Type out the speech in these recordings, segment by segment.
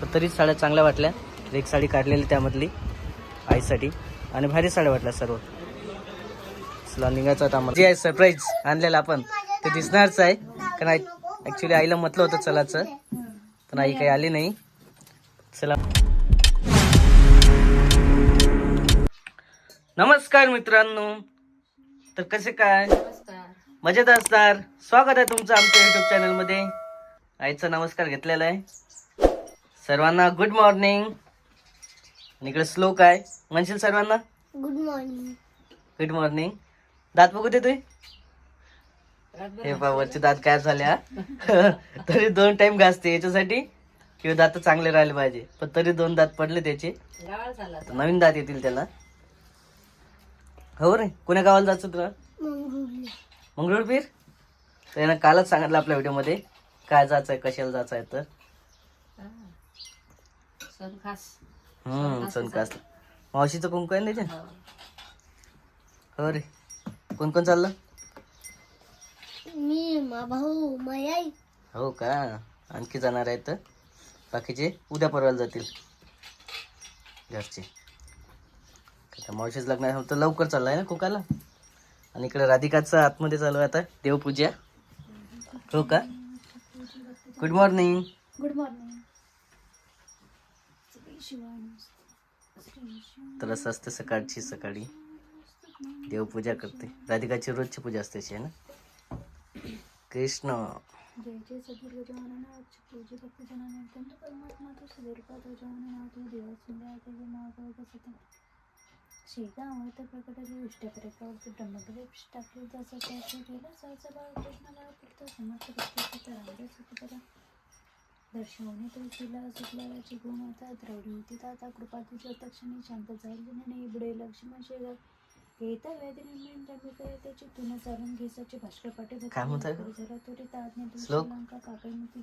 पण तरीच साड्या चांगल्या वाटल्या. एक साडी काढलेली त्यामधली आईसाठी. आणि भारी साड्या वाटल्या सर्व. चला निघायचं आता आम्हाला जे आहे सरप्राईज आणलेलं आपण. ते दिसणारच आहे. कारण ॲक्च्युली आईला म्हटलं होतं चलाचं. पण आई काही आली नाही. चला. नमस्कार मित्रांनो. तर कसे काय? मजेत असणार. स्वागत आहे तुमचं आमच्या युट्यूब चॅनलमध्ये आईचा नमस्कार घेतलेला आहे. सर्वांना गुड मॉर्निंग आणि इकडे श्लोक आहे. म्हणशील सर्वांना? गुड मॉर्निंग गुड मॉर्निंग दात बघू दे तुम्ही हे पहा वरचे दात काय झाल्या तरी दोन टाइम घासते याच्यासाठी. किंवा दात चांगले राहिले पाहिजे. पण तरी दोन दात पडले त्याचे. नवीन दात येतील त्याला. हो रे कोण्या गावाला जायचं तुला मंगळूरपीर तर यानं कालच सांगितलं आपल्या व्हिडिओमध्ये काय जायचं आहे कशाला जायचं आहे तर. हम्म सनकास मावशीचं कुंकू आहे ना त्याच्या हो. रे. कोण कोण चाललं? मी मा भाऊ हो का? आणखी जाणार आहेत तर? बाकीचे उद्या परवाला जातील. घरचे. मावशीच लग्न आहे तर लवकर चाललाय ना कुकाला? आणि इकडे राधिकाचं आतमध्ये चालू आहे आता देवपूजा. हो का? गुड मॉर्निंग गुड मॉर्निंग तर असं असतं सकाळची सकाळी देवपूजा करते. राधिकाची रोजची पूजा असते आहे ना? कृष्ण. जय जय सद्गुरु गजानन पूजे भक्त जनाने अत्यंत परमात्मा तो सदर्पा तो जनाने टाकले बाळ दर्शवणे तो तिला सुटल्याची गुण होता द्रवडी होती. ताता कृपा तुझ्या तक्षणी शांत झाली नाही बुडे लक्ष्मण शेजार येता वेदने रमिकर त्याची तुन चालून घेसाचे भास्कर पाटे काय म्हणताय? जरा तोरी ताज्ञा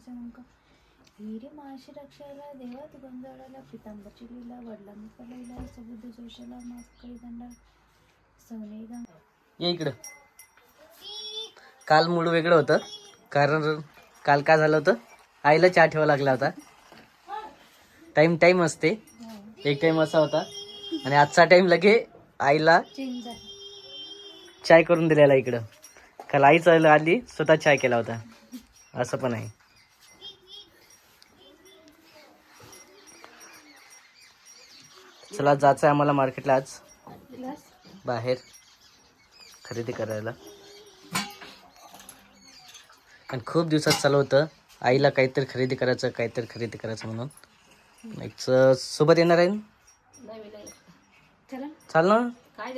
अंक. हिरे माशी रक्षाला देवात गोंधळाला पितांबरची लीला वडला मुकलेला सबुद्ध जोशाला माफकळी दंडा सोने गंगा. ये इकडं. काल मूड वेगळं होतं. कारण काल काय झालं होतं? आईला चहा ठेवा लागला होता. टाइम टाइम असते. एक टाइम असा होता. आणि आजचा टाइम लगे आईला चाय करून दिलेला इकडं. काल आई आईच आली स्वतः चाय केला होता. असं पण आहे. चला जायचं आहे आम्हाला मार्केटला आज. बाहेर खरेदी करायला. आणि खूप दिवसात चालू होतं. आईला काहीतरी खरेदी करायचं काहीतरी खरेदी करायचं म्हणून. एक सोबत येणार आहे ना? चला. चाल ना? काय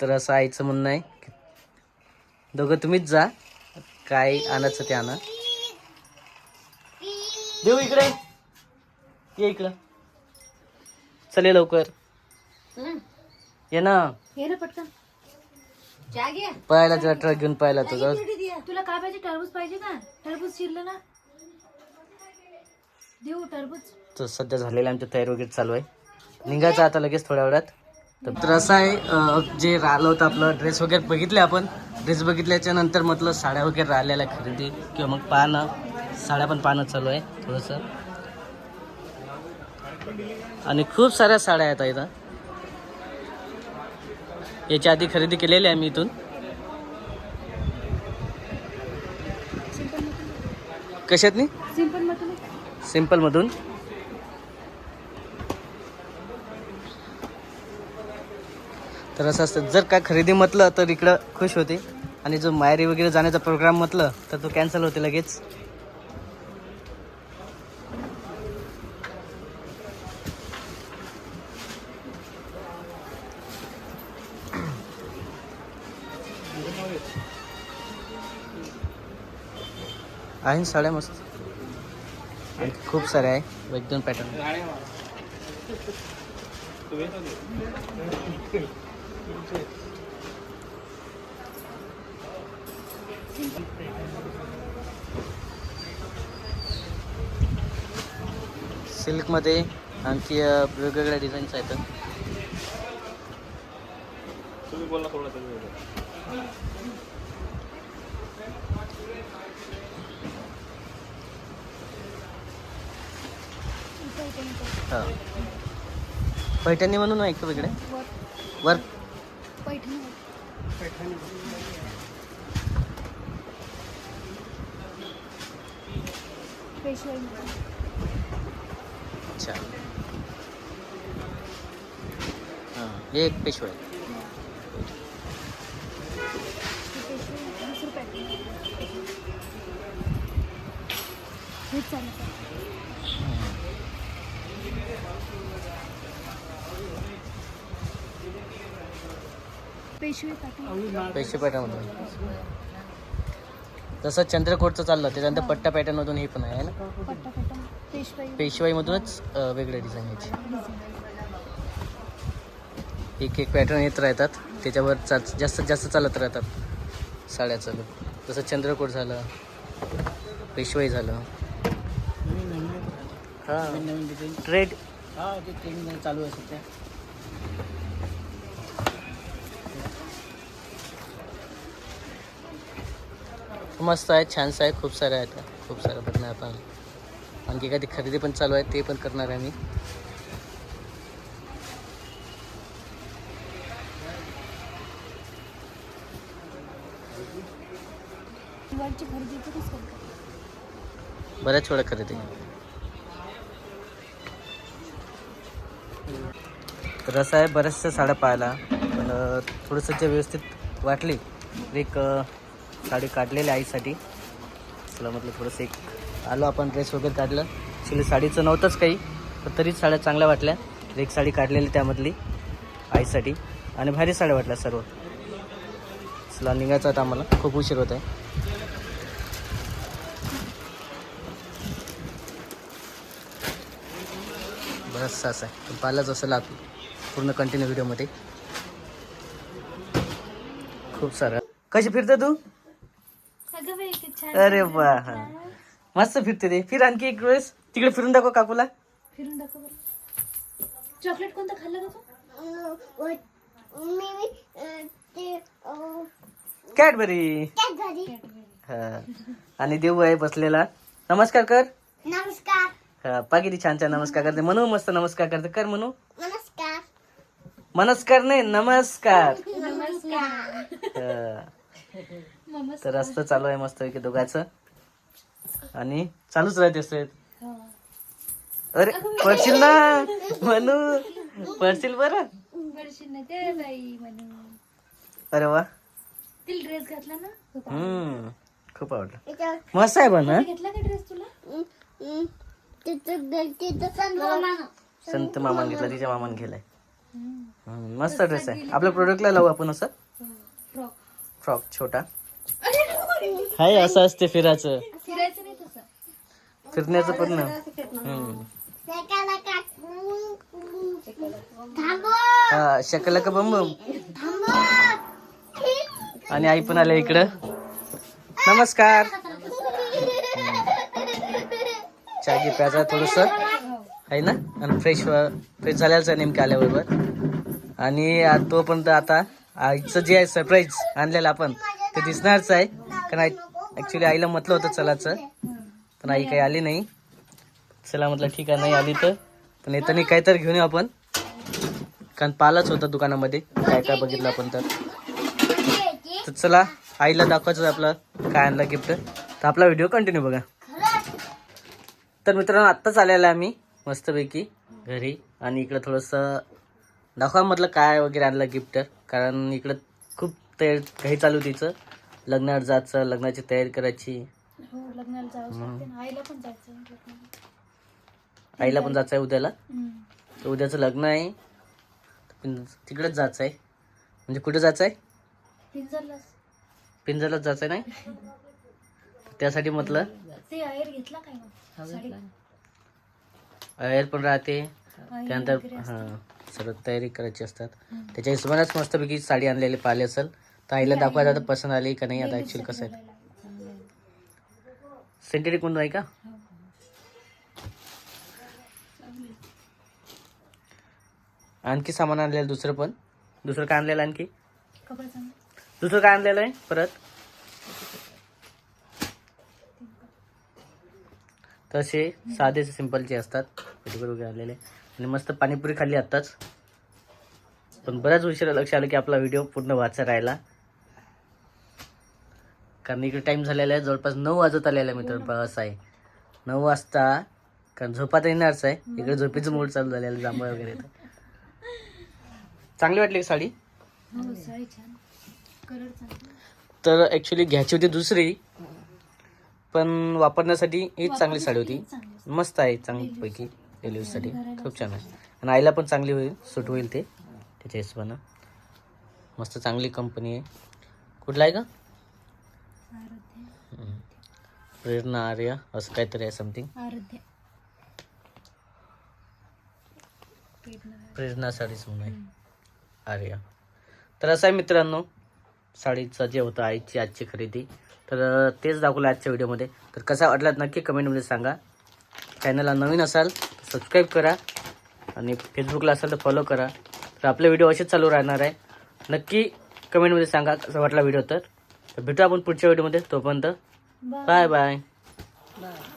तर असं आईचं म्हणणं आहे दोघं तुम्हीच जा. काय आणायचं ते आणा. देऊ इकडे. ये इकडं. चल ये लवकर. ये ना. हे रे पटकन. पाहायला तुला ट्रक घेऊन पाहायला तुझं तुला काय पाहिजे टरबूज पाहिजे का? टरबूज शिरलं ना? देऊ टरबूज. तर सध्या झालेली आमची तयारी वगैरे चालू आहे. निघायचं आता लगेच थोड्या वेळात. तर- असं आहे जे राहिलं होतं आपलं ड्रेस वगैरे बघितले आपण. ड्रेस बघितल्याच्या नंतर म्हटलं साड्या वगैरे राहिलेल्या खरेदी किंवा मग पाहणं साड्या पण पाहणं चालू आहे थोडंसं. आणि खूप साऱ्या साड्या आहेत इथं. याच्या आधी खरेदी केलेली आहे मी इथून. कशातनी? सिंपल सिम्पलमधून. तर असं असतं जर का खरेदी म्हटलं तर इकडं खुश होते. आणि जो मायरी वगैरे जाण्याचा प्रोग्राम म्हटलं तर तो कॅन्सल होते लगेच. आहे ना साड्या मस्त. आणखी खूप सारे आहे. एक दोन पॅटर्न सिल्कमध्ये आणखी वेगवेगळ्या डिझाईन्स आहेत पैठणी हां. पैठणी म्हणून आहे का इकडे वर. पैठणी अच्छा. हां हे एक पेशवाई. हेच आहे पेशवाई पॅटर्न पेशवे पॅटर्नमधून तसं चंद्रकोटचं चाललं त्याच्यानंतर पट्टा पॅटर्नमधून हे पण आहे ना? पट्टा पॅटर्न पेशवाई पेशवाईमधूनच वेगळे डिझाईन यायचे. डिझाईन एक एक पॅटर्न येत राहतात त्याच्यावर चा जास्तीत जास्त चालत राहतात साड्याचं. look. जसं चंद्रकोट झालं पेशवाई झालं. हां. ट्रेड चालू आहे सध्या. मस्त आहे छानसं आहे खूप सारे आहेत. खूप सारं बघणार आपण. आणखी एखादी खरेदी पण चालू आहे ते पण करणार आहे मी. बऱ्याच वेळा खरेदी. तर असं आहे बऱ्याचशा साड्या पाहायला. पण थोडंसं जे व्यवस्थित वाटली एक साडी काढलेली आईसाठी. तुला म्हटलं थोडंसं एक आलो आपण ड्रेस वगैरे काढलं. ॲक्च्युली साडीचं नव्हतंच काही पण तरीच साड्या चांगल्या वाटल्या. एक साडी काढलेली त्यामधली आईसाठी. आणि भारी साड्या वाटल्या सर्व. चला निघायचं आता आम्हाला. खूप उशीर होत आहे. बरंचसं असं आहे. पण असेल आप पूर्ण कंटिन्यू व्हिडिओमध्ये खूप सारं. कशी फिरते तू? अरे वा. हा. मस्त फिरते ते. फिर आणखी एक वेळेस. तिकडे फिरून दाखव काकूला. फिरून दाखव बरं. चॉकलेट कोणतं खाल्लं का तू कॅडबरी. हा. आणि देऊ आहे बसलेला. नमस्कार कर. नमस्कार. हा पा किती छान छान नमस्कार करते. म्हणू मस्त नमस्कार करते. कर म्हणू नमस्कार. मनस्कार नाही नमस्कार नमस्कार हा. मम्मा तर असतं चालू आहे मस्त की दोघांचं. आणि चालूच राहते असं हा. अरे पडशील ना? म्हणू पडशील बरं? बरशी नाही ते बाई म्हणून अरे वा. तिला ड्रेस घातला ना? खूप हम्म खूप आवडलं. मस्त आहे पण हा? घेतला का ड्रेस तुला? संत मामान घेतला तिच्या मामान हम्म, मस्त ड्रेस आहे. आपल्या प्रोडक्टला लावू आपण असं? फ्रॉक छोटा. हाय असं असते फिरायचं. फिरायचं नाही तसं फिरण्याचं पण ना. हा शकला का बम आणि आई पण आल्या इकडं. नमस्कार. घे प्यायचा थोडस. आहे ना? आणि फ्रेश फ्रेश झाल्याच आहे नेमकं आल्याबरोबर. आणि तोपर्यंत आता आईचं जे आहे सरप्राईज आणलेलं आपण. ते दिसणारच आहे. कारण आई ॲक्च्युली आईला म्हटलं होतं चलाचं. पण आई काही आली नाही. चला म्हटलं ठीक आहे नाही आली तर. पण येताना काय तर घेऊन येऊ आपण. कारण पालाच होतं दुकानामध्ये. काय काय बघितलं आपण तर. तर चला आईला दाखवायचं आपलं काय आणलं गिफ्ट तर आपला व्हिडिओ कंटिन्यू बघा. तर मित्रांनो आत्ताच आलेला आहे आम्ही मस्तपैकी घरी. आणि इकडं थोडंसं दाखवा म्हटलं काय वगैरे आणलं गिफ्ट कारण इकडं खूप तयार काही चालू तिचं लग्नात जायचं लग्नाची तयारी करायची. हो लग्नाला ना. आईला पण जायचं आहे लग्नाला. आईला पण जायचं आहे उद्याला? हम्म. तर उद्याचं लग्न आहे. पण तिकडेच जायचं आहे. म्हणजे कुठे जायचं आहे? पिंजरलाच. पिंजरलाच जायचं आहे नाही? त्यासाठी म्हटलं. ते आयर घेतला काय मग? साडी? अयर पण राहते. त्यानंतर वगैरे असतं. हां सर्व तयारी करायची असतात. त्याच्या हिशोबानेच मस्तपैकी साडी आणलेली पाहिली असेल. तर आईला दाखवायला आता पसंत आली का नाही आता ॲक्च्युली कसं आहे. सेंटेरिक म्हणून आहे का? आणखी सामान आणलेलं दुसरं पण. दुसरं काय आणलेलं आणखी? दुसरं काय आणलेलं आहे परत? तसे साधे सिंपलचे असतात पेटीवर वगैरे आलेले आणि मस्त पाणीपुरी खाल्ली आत्ताच. पण बऱ्याच उशिरा लक्ष आलं की आपला व्हिडिओ पूर्ण वाचा राहिला. कारण इकडे टाइम झालेला आहे जवळपास नऊ वाजत आलेला आहे मित्रांनो असं आहे. नऊ वाजता कारण झोपात येणारच आहे. इकडे झोपेचं मूड चालू झालेलं आहे, जांभळ वगैरे तर. चांगली वाटली का साडी? हो तर ॲक्च्युली घ्यायची होती दुसरी पण वापरण्यासाठी हीच चांगली साडी होती. मस्त आहे चांगलीपैकी डेली यूजसाठी खूप छान आहे. आणि आईला पण चांगली होईल सूट होईल ते. त्याच्या हिशोबानं. मस्त चांगली कंपनी आहे. कुठला आहे का. प्रेरणा आर्या असं काहीतरी आहे समथिंग प्रेरणा. साडीच म्हणून आहे. आर्या. तर असं आहे मित्रांनो साडीचं जे होतं आईची आजची खरेदी. तर तेच दाखवलं आजच्या व्हिडिओमध्ये. तर कसा वाटलात नक्की कमेंटमध्ये सांगा. चॅनलला नवीन असाल सबस्क्राईब करा. आणि फेसबुकला असाल तर फॉलो करा. तर आपले व्हिडिओ असेच चालू राहणार आहे. नक्की कमेंटमध्ये सांगा कसा वाटला व्हिडिओ तर तर. भेटू आपण पुढच्या व्हिडिओमध्ये. तोपर्यंत बाय बाय बाय बाय